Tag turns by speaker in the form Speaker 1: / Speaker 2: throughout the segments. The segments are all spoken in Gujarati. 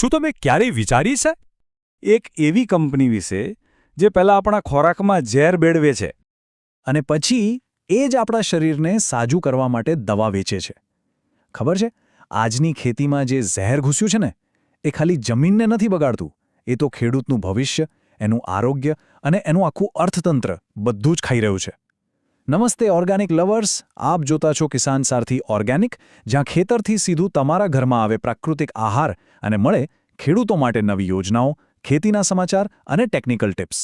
Speaker 1: શું તમે ક્યારેય વિચારી છે?
Speaker 2: એક એવી કંપની વિશે જે પહેલાં આપણા ખોરાકમાં ઝેર બેડવે છે અને પછી એ જ આપણા શરીરને સાજું કરવા માટે દવા વેચે છે. ખબર છે? આજની ખેતીમાં જે ઝેર ઘૂસ્યું છે ને, એ ખાલી જમીનને નથી બગાડતું. એ તો ખેડૂતનું ભવિષ્ય, એનું આરોગ્ય અને એનું આખું અર્થતંત્ર બધું જ ખાઈ રહ્યું છે. નમસ્તે ઓર્ગેનિક લવર્સ, આપ જોતા છો કિસાન સારથી ઓર્ગેનિક, જ્યાં ખેતરથી સીધું તમારા ઘરમાં આવે પ્રાકૃતિક આહાર અને મળે ખેડૂતો માટે નવી યોજનાઓ, ખેતીના સમાચાર અને ટેકનિકલ ટિપ્સ.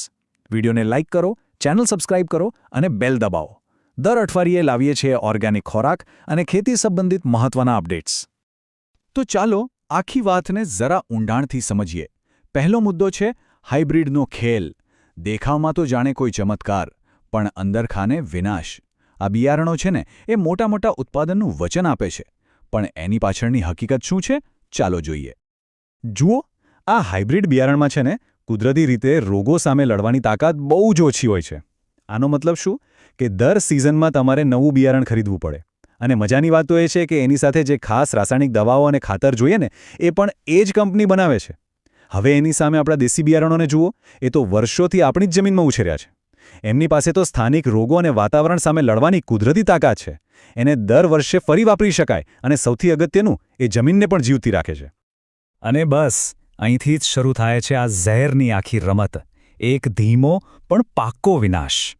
Speaker 2: વિડીયોને લાઇક કરો, ચેનલ સબસ્ક્રાઇબ કરો અને બેલ દબાવો. દર અઠવાડિયે લાવીએ છીએ ઓર્ગેનિક ખોરાક અને ખેતી સંબંધિત મહત્વના અપડેટ્સ. તો ચાલો આખી વાતને જરા ઊંડાણથી સમજીએ. પહેલો મુદ્દો છે હાઇબ્રિડનો ખેલ. દેખાવમાં તો જાણે કોઈ ચમત્કાર. પણ અંદરખાને વિનાશ. આ બિયારણો છે ને, એ મોટા મોટા ઉત્પાદનનું વચન આપે છે. પણ એની પાછળની હકીકત શું છે? ચાલો જોઈએ. જુઓ, આ હાઇબ્રિડ બિયારણમાં છે ને, કુદરતી રીતે રોગો સામે લડવાની તાકાત બહુ જ ઓછી હોય છે. આનો મતલબ શું? કે દર સિઝનમાં તમારે નવું બિયારણ ખરીદવું પડે. અને મજાની વાત તો એ છે કે એની સાથે જે ખાસ રાસાયણિક દવાઓ અને ખાતર જોઈએ ને, એ પણ એ જ કંપની બનાવે છે. હવે એની સામે આપણા દેશી બિયારણોને જુઓ, એ તો વર્ષોથી આપણી જ જમીનમાં ઉછેર્યા છે. એમની પાસે તો સ્થાનિક રોગો અને વાતાવરણ સામે લડવાની કુદરતી તાકાત છે. એને દર વર્ષે ફરી વાપરી શકાય અને સૌથી અગત્યનું, એ જમીનને પણ જીવતી રાખે છે. અને બસ, અહીંથી જ શરૂ થાય છે આ ઝેરની આખી રમત. એક ધીમો પણ પાક્કો વિનાશ.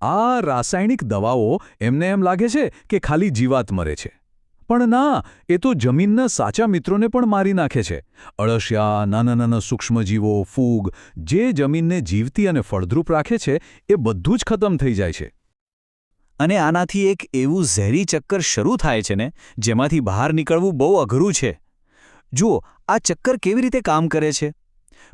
Speaker 2: આ રાસાયણિક દવાઓ એમને એમ લાગે છે કે ખાલી જીવાત મરે છે. પણ ના, એ તો જમીનના સાચા મિત્રોને પણ મારી નાખે છે. અળસિયા, નાના નાના સૂક્ષ્મજીવો, ફૂગ, જે જમીનને જીવતી અને ફળદ્રુપ રાખે છે, એ બધું જ ખતમ થઈ જાય છે. અને આનાથી એક એવું ઝેરી ચક્કર શરૂ થાય છે ને, જેમાંથી બહાર નીકળવું બહુ અઘરું છે. જુઓ, આ ચક્કર કેવી રીતે કામ કરે છે?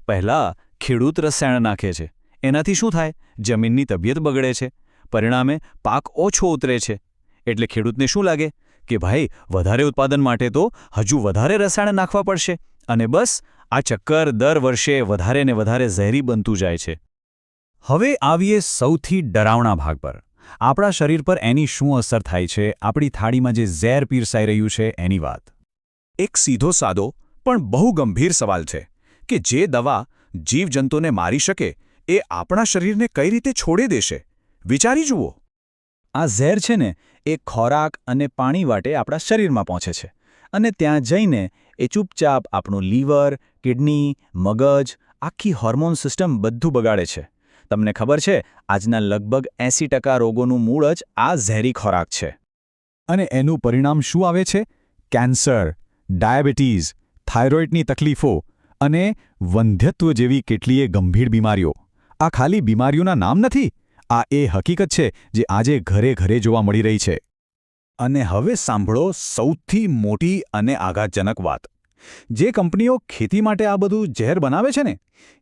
Speaker 2: પહેલાં, ખેડૂત રસાયણ નાખે છે. એનાથી શું થાય? જમીનની તબિયત બગડે છે. પરિણામે પાક ઓછો ઉતરે છે. એટલે ખેડૂતને શું લાગે? કે ભાઈ, વધારે ઉત્પાદન માટે તો હજુ વધારે રસાયણ નાખવા પડશે. અને બસ, આ ચક્કર દર વર્ષે વધારે ને વધારે ઝેરી બનતું જાય છે. હવે આવીએ સૌથી ડરાવણા ભાગ પર. આપણા શરીર પર એની શું અસર થાય છે? આપણી થાળીમાં જે ઝેર પીરસાઈ રહ્યું છે, એની વાત. એક સીધો સાદો, પણ બહુ ગંભીર સવાલ છે કે જે દવા જીવજંતુને મારી શકે, એ આપણા શરીરને કઈ રીતે છોડી દેશે? વિચારી જુઓ. આ ઝેર છે ને એ ખોરાક અને પાણી વાટે આપણા શરીરમાં પહોંચે છે. અને ત્યાં જઈને એ ચૂપચાપ આપણું લીવર, કિડની, મગજ, આખી હોર્મોન સિસ્ટમ બધું બગાડે છે. તમને ખબર છે, આજના લગભગ એંસી રોગોનું મૂળ જ આ ઝેરી ખોરાક છે. અને એનું પરિણામ શું આવે છે? કેન્સર ડાયાબિટીઝ થાઇરોઇડની તકલીફો અને વંધ્યત્વ જેવી કેટલીય ગંભીર બીમારીઓ. આ ખાલી બીમારીઓના નામ નથી આ એ હકીકત છે જે આજે ઘરે ઘરે જોવા મળી રહી છે. અને હવે સાંભળો સૌથી મોટી અને આઘાતજનક વાત. જે કંપનીઓ ખેતી માટે આ બધું ઝેર બનાવે છે ને,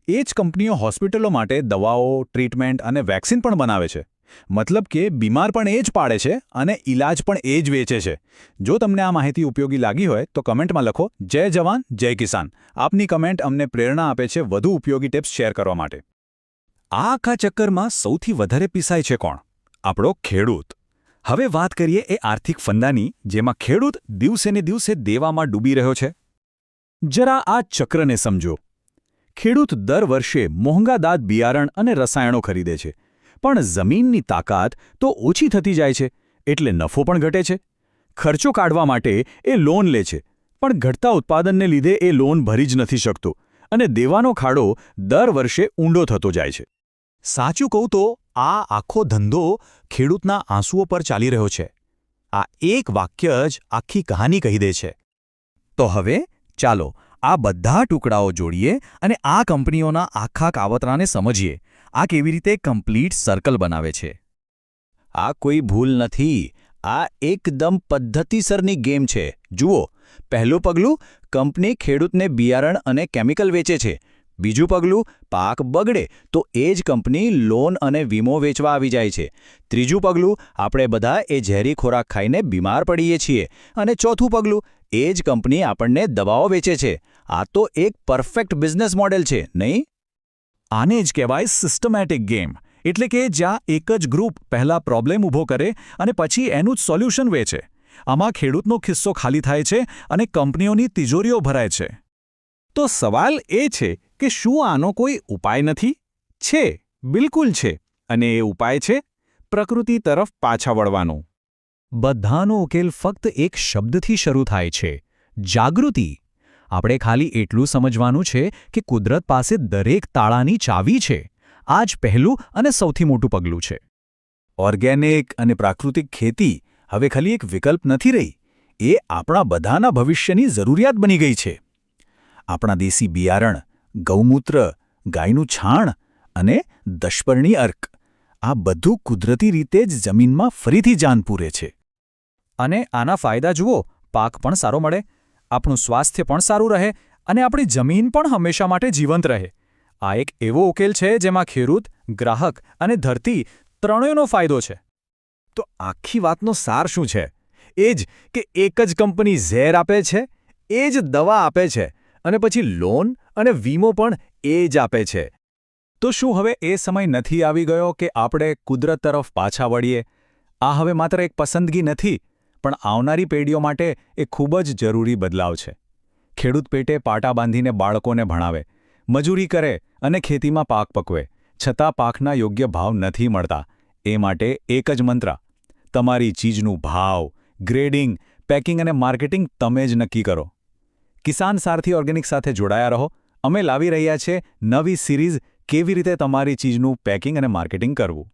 Speaker 2: એ જ કંપનીઓ હોસ્પિટલો માટે દવાઓ, ટ્રીટમેન્ટ અને વેક્સિન પણ બનાવે છે. મતલબ કે બીમાર પણ એ જ પાડે છે અને ઇલાજ પણ એ જ વેચે છે. જો તમને આ માહિતી ઉપયોગી લાગી હોય તો કમેન્ટમાં લખો, જય જવાન, જય કિસાન. આપની કમેન્ટ અમને પ્રેરણા આપે છે વધુ ઉપયોગી ટિપ્સ શેર કરવા માટે. આ આખા ચક્કરમાં સૌથી વધારે પીસાય છે કોણ? આપણો ખેડૂત. હવે વાત કરીએ એ આર્થિક ફંદાની, જેમાં ખેડૂત દિવસેને દિવસે દેવામાં ડૂબી રહ્યો છે. જરા આ ચક્રને સમજો. ખેડૂત દર વર્ષે મોંઘાદાત બિયારણ અને રસાયણો ખરીદે છે. પણ જમીનની તાકાત તો ઓછી થતી જાય છે, એટલે નફો પણ ઘટે છે. ખર્ચો કાઢવા માટે એ લોન લે છે, પણ ઘટતા ઉત્પાદનને લીધે એ લોન ભરી જ નથી શકતો. અને દેવાનો ખાડો દર વર્ષે ઊંડો થતો જાય છે. સાચું કહું તો, આ આખો ધંધો ખેડૂતના આંસુઓ પર ચાલી રહ્યો છે. આ એક વાક્ય જ આખી કહાની કહી દે છે. તો હવે, ચાલો, આ બધા ટુકડાઓ જોડીએ અને આ કંપનીઓના આખા કાવતરાને સમજીએ. આ કેવી રીતે કમ્પ્લીટ સર્કલ બનાવે છે? આ કોઈ ભૂલ નથી. આ એકદમ પદ્ધતિસરની ગેમ છે. જુઓ, પહેલું પગલું કંપની ખેડૂતને બિયારણ અને કેમિકલ વેચે છે. બીજું પગલું, પાક બગડે તો એ જ કંપની લોન અને વીમો વેચવા આવી જાય છે. ત્રીજું પગલું, આપણે બધા એ ઝેરી ખોરાક ખાઈને બીમાર પડીએ છીએ. અને ચોથું પગલું, એ જ કંપની આપણને દવાઓ વેચે છે. આ તો એક પરફેક્ટ બિઝનેસ મોડેલ છે, નહીં? આને જ કહેવાય સિસ્ટમેટિક ગેમ એટલે કે જ્યાં એક જ ગ્રુપ પહેલા પ્રોબ્લેમ ઊભો કરે અને પછી એનું જ સોલ્યુશન વેચે. આમાં ખેડૂતનો ખિસ્સો ખાલી થાય છે અને કંપનીઓની તિજોરીઓ ભરાય છે.
Speaker 3: તો સવાલ એ છે કે શું આનો કોઈ ઉપાય નથી? છે, બિલકુલ છે, અને એ ઉપાય છે પ્રકૃતિ તરફ પાછા વળવાનો.
Speaker 2: બધાનો ઉકેલ ફક્ત એક શબ્દથી શરૂ થાય છે, જાગૃતિ. આપણે ખાલી એટલું સમજવાનું છે કે કુદરત પાસે દરેક તાળાની ચાવી છે, આ જ પહેલું અને સૌથી મોટું પગલું છે. ઓર્ગેનિક અને પ્રાકૃતિક ખેતી હવે ખાલી એક વિકલ્પ નથી રહી, એ આપણા બધાના ભવિષ્યની જરૂરિયાત બની ગઈ છે. આપણા દેશી બિયારણ ગૌમૂત્ર, ગાયનું છાણ અને દશપર્ણી અર્ક. આ બધું કુદરતી રીતે જ જમીનમાં ફરીથી જાન પૂરે છે. અને આના ફાયદા જુઓ, પાક પણ સારો મળે, આપણું સ્વાસ્થ્ય પણ સારું રહે અને આપણી જમીન પણ હંમેશા માટે જીવંત રહે. આ એક એવો ઉકેલ છે જેમાં ખેડૂત, ગ્રાહક અને ધરતી ત્રણેયનો ફાયદો છે. તો આખી વાતનો સાર શું છે? એ જ કે એક જ કંપની ઝેર આપે છે, એ જ દવા આપે છે અને પછી લોન અને વીમો પણ એ જ આપે છે. તો શું હવે એ સમય નથી આવી ગયો કે આપણે કુદરત તરફ પાછા વળીએ? આ હવે માત્ર એક પસંદગી નથી, પણ આવનારી પેઢીઓ માટે એ ખૂબ જ જરૂરી બદલાવ છે. ખેડૂત પેટે પાટા બાંધીને બાળકોને ભણાવે, મજૂરી કરે અને ખેતીમાં પાક પકવે, છતાં પાકના યોગ્ય ભાવ નથી મળતા. એ માટે એક જ મંત્ર, તમારી ચીજનું ભાવ, ગ્રેડિંગ, પેકિંગ અને માર્કેટિંગ તમે જ નક્કી કરો. કિસાન સારથી ઓર્ગેનિક સાથે જોડાયા રહો. અમે લાવી રહ્યા છે નવી સિરીઝ કેવી રીતે તમારી ચીજનું પેકિંગ અને માર્કેટિંગ કરવું.